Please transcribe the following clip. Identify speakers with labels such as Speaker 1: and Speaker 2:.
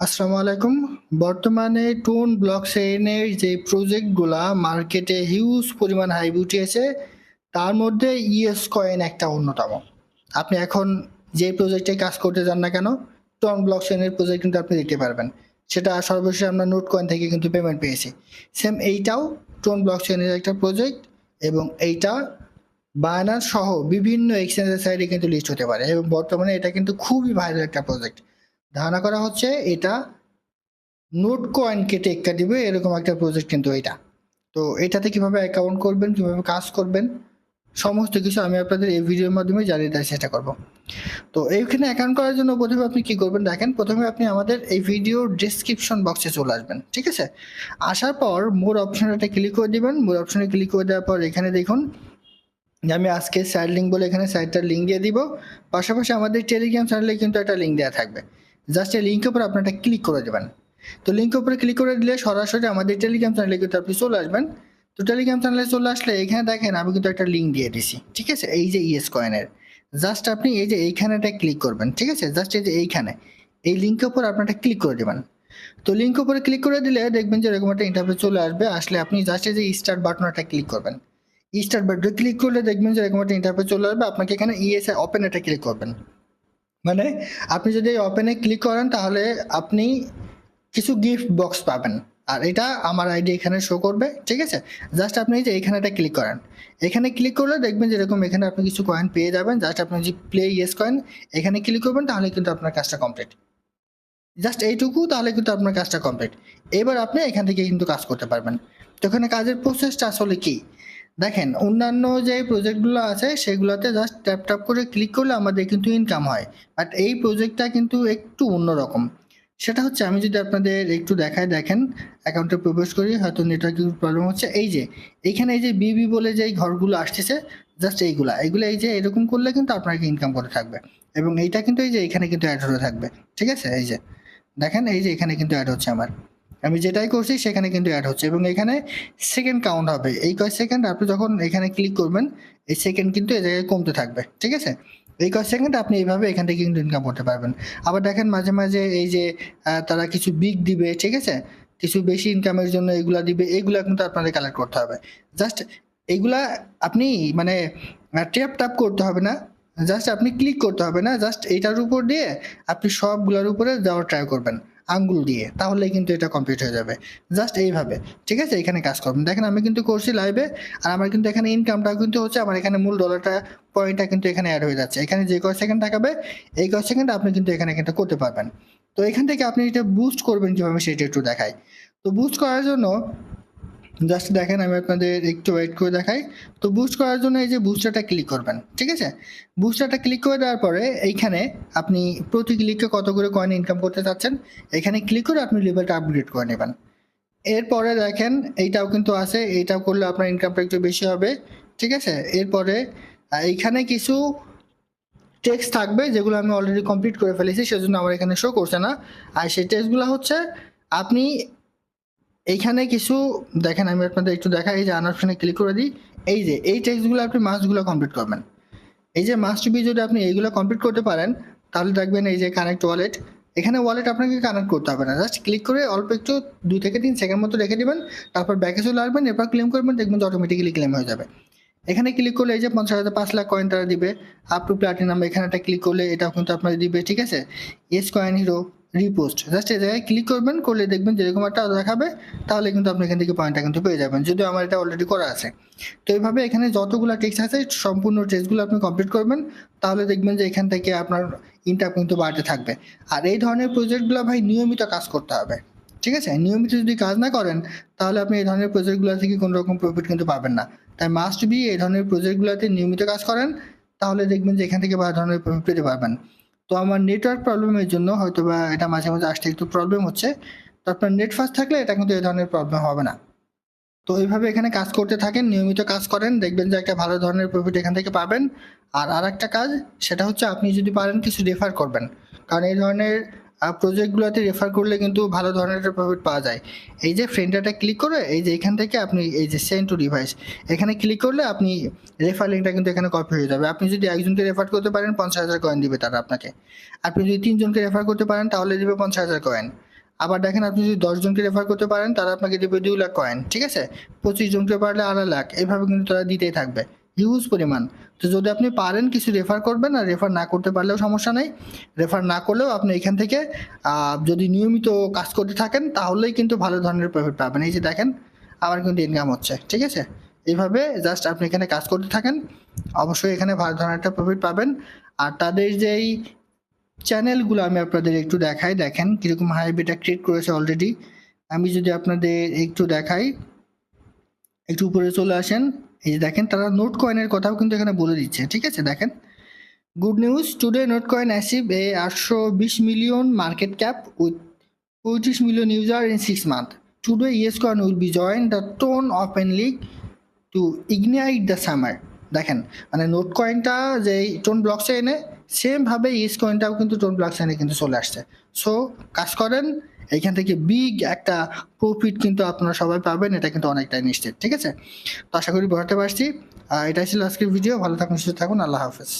Speaker 1: আসসালামু আলাইকুম। বর্তমানে টোন ব্লক চেইনের যে প্রজেক্টগুলা মার্কেটে হিউজ পরিমাণ হাইপ উঠিয়েছে, তার মধ্যে ইএস কয়েন একটা অন্যতম। আপনি এখন যে প্রজেক্টে কাজ করতে যান না কেন টোন ব্লক চেইনের প্রজেক্ট কিন্তু আপনি দেখতে পারবেন। সেটা সর্বশেষ আমরা নোট কয়েন থেকে কিন্তু পেমেন্ট পেয়েছি। সেম এইটাও টোন ব্লক চেইনের একটা প্রজেক্ট এবং এইটা বায়নার সহ বিভিন্ন এক্সচেঞ্জের সাইডে কিন্তু লিস্ট হতে পারে এবং বর্তমানে এটা কিন্তু খুবই ভাইরাল একটা প্রজেক্ট ধারণা করা হচ্ছে এটা নোট কয়েনকে টেক্কা দিবে, এরকম একটা প্রজেক্ট কিন্তু এটা। তো এটাতে কীভাবে অ্যাকাউন্ট করবেন, কীভাবে কাজ করবেন, সমস্ত কিছু আমি আপনাদের এই ভিডিওর মাধ্যমে জানিয়ে দেওয়ার চেষ্টা করব। তো এইখানে অ্যাকাউন্ট করার জন্য প্রথমে আপনি কি করবেন দেখেন, প্রথমে আপনি আমাদের এই ভিডিওর ডিসক্রিপশন বক্সে চলে আসবেন, ঠিক আছে? আসার পর মোর অপশনটা ক্লিক করে দিবেন মোর অপশনে ক্লিক করে দেওয়ার পর এখানে দেখুন যে আমি আজকে সাইড লিঙ্ক বলে এখানে সাইটটার লিঙ্ক দিয়ে দিব। পাশাপাশি আমাদের টেলিগ্রাম চ্যানেলে কিন্তু একটা লিঙ্ক দেওয়া থাকবে। জাস্ট এই লিঙ্কের উপর আপনারা ক্লিক করে দেবেন। তো লিঙ্কের উপরে ক্লিক করে দিলে সরাসরি আমাদের টেলিগ্রাম চ্যানেলে কিন্তু আপনি চলে আসবেন। তো টেলিগ্রাম চ্যানেলে চলে আসলে এখানে দেখেন আমি কিন্তু একটা লিঙ্ক দিয়ে দিছি, ঠিক আছে? এই যে ইএস কয়েনের জাস্ট আপনি এই যে এইখানেটা ক্লিক করবেন, ঠিক আছে? জাস্ট এই যে এইখানে। এই লিঙ্কের উপর আপনারা ক্লিক করে দেবেন। তো লিঙ্ক উপরে ক্লিক করে দিলে দেখবেন যে এরকম একটা ইন্টারভিউ চলে আসবে। আসলে আপনি জাস্ট এই যে স্টার্ট বাটনটা ক্লিক করবেন। স্টার্ট বাটনে ক্লিক করলে দেখবেন যে এরকম একটা ইন্টারভিউ চলে আসবে। আপনাকে এখানে ইএসআই ওপেন এটা ক্লিক করবেন। মানে আপনি যদি ওপেনে ক্লিক করেন, তাহলে আপনি কিছু গিফট বক্স পাবেন। আর এটা আমার আইডি এখানে শো করবে, ঠিক আছে? জাস্ট আপনি যে এইখানেটা ক্লিক করেন। এখানে ক্লিক করলে দেখবেন যেরকম এখানে আপনি কিছু কয়েন পেয়ে যাবেন। জাস্ট আপনি যে প্লে ইয়েস কয়েন এখানে ক্লিক করবেন, তাহলে কিন্তু আপনার কাজটা কমপ্লিট জাস্ট এইটুকু, তাহলে কিন্তু আপনার কাজটা কমপ্লিট এবার আপনি এখান থেকে কিন্তু কাজ করতে পারবেন। তো এখানে কাজের প্রসেসটা আসলে কি? দেখেন, অন্যান্য যে প্রজেক্টগুলো আছে, সেগুলোতে জাস্ট ট্যাপ ট্যাপ করে ক্লিক করলে আমাদের কিন্তু ইনকাম হয়। বাট এই প্রজেক্টটা কিন্তু একটু অন্যরকম। সেটা হচ্ছে, আমি যদি আপনাদের একটু দেখায় দেখেন অ্যাকাউন্টে প্রবেশ করি, হয়তো নেটওয়ার্কের প্রবলেম হচ্ছে। এই যে এইখানে এই যে বিবি বলে যে ঘরগুলো আসতেছে জাস্ট এইগুলা। এইগুলো এই যে, এরকম করলে কিন্তু আপনাকে ইনকাম করে থাকবে। এবং এইটা কিন্তু এই যে, এখানে কিন্তু অ্যাড হতে থাকবে। ঠিক আছে? এই যে, দেখেন, এই যে, এখানে কিন্তু অ্যাড হচ্ছে আমার। আমি যেটাই করছি সেখানে কিন্তু অ্যাড হচ্ছে এবং এখানে সেকেন্ড কাউন্ট হবে। এই কয় সেকেন্ড আপনি যখন এখানে ক্লিক করবেন, এই সেকেন্ড কিন্তু এই জায়গায় কমতে থাকবে, ঠিক আছে? এই কয় সেকেন্ড আপনি এইভাবে এখান থেকে কিন্তু ইনকাম করতে পারবেন। আবার দেখেন মাঝে মাঝে এই যে তারা কিছু বিগ দিবে, ঠিক আছে? কিছু বেশি ইনকামের জন্য এগুলা দিবে, এগুলা কিন্তু আপনাদের কালেক্ট করতে হবে। জাস্ট এইগুলা আপনি মানে ট্যাপ ট্যাপ করতে হবে না। জাস্ট আপনি ক্লিক করতে হবে না। জাস্ট এইটার উপর দিয়ে আপনি সবগুলোর উপরে যাওয়ার ট্রাই করবেন। আঙ্গুল দিয়ে তাহলে কিন্তু এটা কমপ্লিট হয়ে যাবে। জাস্ট এইভাবে। ঠিক আছে? এখানে কাজ করবেন দেখেন আমি কিন্তু করছি লাইভে আর আমার কিন্তু এখানে ইনকামটা কিন্তু হচ্ছে, আমার এখানে মূল ডলারটা পয়েন্টটা কিন্তু এখানে অ্যাড হয়ে যাচ্ছে। এখানে যে কয় সেকেন্ড টাকাবে, এই কয় সেকেন্ড আপনি কিন্তু এখানে কিন্তু করতে পারবেন। তো এখান থেকে আপনি এটা বুস্ট করবেন কীভাবে, সেটা একটু দেখাই। তো বুস্ট করার জন্য জাস্ট দেখেন, আমি আপনাদের একটু ওয়েট করে দেখাই। তো বুস্ট করার জন্য এই যে বুস্টারটা ক্লিক করবেন, ঠিক আছে? বুস্টারটা ক্লিক করে দেওয়ার পরে এইখানে আপনি প্রতি ক্লিককে কত করে কয়েন ইনকাম করতে চাচ্ছেন, এখানে ক্লিক করে আপনি লেভেলটা আপগ্রেড করে নেবেন। এরপরে দেখেন, এইটাও কিন্তু আছে, এইটাও করলে আপনার ইনকামটা একটু বেশি হবে, ঠিক আছে? এরপরে এইখানে কিছু টেক্স থাকবে, যেগুলো আমি অলরেডি কমপ্লিট করে ফেলেছি, সেজন্য আমার এখানে শো করছে না। আর সেই টেক্সটগুলো হচ্ছে, আপনি এইখানে কিছু, দেখেন আমি আপনাদের একটু দেখাই, এই যে আনারশনে ক্লিক করে দিই। এই যে, এই টেক্সটগুলো আপনি মাস্টগুলো কমপ্লিট করবেন। এই যে মাস্ট বি যদি আপনি এইগুলো কমপ্লিট করতে পারেন, তাহলে দেখবেন এই যে কানেক্ট ওয়ালেট এখানে ওয়ালেট আপনাকে কানেক্ট করতে হবে না। জাস্ট ক্লিক করে অল্প একটু দুই থেকে তিন সেকেন্ড মতো রেখে দেবেন। তারপর ব্যাকে চলে আসবেন, এরপর ক্লেম করবেন, দেখবেন যে অটোমেটিক্যালি ক্লেম হয়ে যাবে। এখানে ক্লিক করলে এই যে পঞ্চাশ হাজার পাঁচ লাখ কয়েন তারা দিবে। আপ টু প্লাটিনাম এখানে একটা ক্লিক করলে এটাও কিন্তু আপনাদের দিবে, ঠিক আছে? Yes coin hero repost just এই জায়গায় ক্লিক করবেন, করলে দেখবেন যেরকম একটা দেখাবে, তাহলে কিন্তু আপনি এখান থেকে পয়েন্টটা কিন্তু পেয়ে যাবেন। যদিও আমার এটা অলরেডি করা আছে। তো এইভাবে এখানে যতগুলো টেক্সট আছে, সম্পূর্ণ টেক্সটগুলো আপনি কমপ্লিট করবেন, তাহলে দেখবেন যে এখান থেকে আপনার ইনকাম কিন্তু বাড়তে থাকবে। আর এই ধরনের প্রজেক্টগুলো ভাই নিয়মিত কাজ করতে হবে। ঠিক আছে? নিয়মিত যদি কাজ না করেন, তাহলে আপনি এই ধরনের প্রজেক্টগুলো থেকে কোনো রকম প্রফিট কিন্তু পাবেন না। তাই মাস্ট বি এই ধরনের প্রজেক্টগুলোতে নিয়মিত কাজ করেন, তাহলে দেখবেন যে এখান থেকে ভালো ধরনের প্রফিট পেতে পারবেন। তো আমার নেটওয়ার্ক প্রবলেমের জন্য হয়তো বা এটা মাঝে মাঝে আসতে একটু প্রবলেম হচ্ছে। তো আপনার নেট ফাস্ট থাকলে এটা কিন্তু এই ধরনের প্রবলেম হবে না। তো এইভাবে এখানে কাজ করতে থাকেন, নিয়মিত কাজ করেন, দেখবেন যে একটা ভালো ধরনের প্রফিট এখান থেকে পাবেন। আর আর একটা কাজ, সেটা হচ্ছে আপনি যদি পারেন কিছু রেফার করবেন। কারণ এই ধরনের প্রজেক্টগুলোতে রেফার করলে কিন্তু ভালো ধরনের প্রফিট পাওয়া যায়। এই যে ফ্রেন্ডটা ক্লিক করে, এই যে এখান থেকে আপনি এই যে সেন্ড টু ডিভাইস এখানে ক্লিক করলে আপনি রেফার লিঙ্কটা কিন্তু এখানে কপি হয়ে যাবে। আপনি যদি একজনকে রেফার করতে পারেন, পঞ্চাশ হাজার কয়েন দিবে তারা আপনাকে। আপনি যদি তিনজনকে রেফার করতে পারেন, তাহলে দিবে পঞ্চাশ হাজার কয়েন আবার দেখেন আপনি যদি দশজনকে রেফার করতে পারেন, তারা আপনাকে দেবে দুই লাখ কয়েন ঠিক আছে? পঁচিশ জনকে পারলে আড়াই লাখ এভাবে কিন্তু তারা দিতেই থাকবে। হিউজ পরিমাণ। তো যদি আপনি পারেন কিছু রেফার করবেন আর রেফার না করতে পারলেও সমস্যা নেই। রেফার না করলেও আপনি এখান থেকে যদি নিয়মিত কাজ করতে থাকেন তাহলেই কিন্তু ভালো ধরনের প্রফিট পাবেন। এই যে দেখেন আমার কিন্তু ইনকাম হচ্ছে, ঠিক আছে? এইভাবে জাস্ট আপনি এখানে কাজ করতে থাকেন, অবশ্যই এখানে ভালো ধরনের একটা প্রফিট পাবেন। আর তাদের যেই চ্যানেলগুলো আমি আপনাদের একটু দেখাই, দেখেন কীরকম হাইবিটা ক্রিয়েট করেছে অলরেডি আমি যদি আপনাদের একটু দেখাই, একটু উপরে চলে আসেন। এই যে দেখেন, তারা নোট কয়েনের কথাও কিন্তু এখানে বলে দিচ্ছে, ঠিক আছে? দেখেন good news today note coin achieve a আটশো বিশ মিলিয়ন মার্কেট ক্যাপ উইথ পঁয়ত্রিশ million user in six month today yes coin will be join the TON open league to ignite the summer দেখেন মানে নোট কয়েনটা যে tone ব্লকসে এনে সেমভাবে yes কয়েনটাও কিন্তু টোন ব্লকস এনে কিন্তু চলে আসছে। সো কাজ করেন এইখান থেকে বিগ একটা প্রফিট কিন্তু আপনারা সবাই পাবেন, এটা কিন্তু অনেকটাই নিশ্চিত, ঠিক আছে? তো আশা করি বোঝাতে পারছি। এটাই ছিল আজকের ভিডিও ভালো থাকুন, সুস্থ থাকুন, আল্লাহ হাফেজ।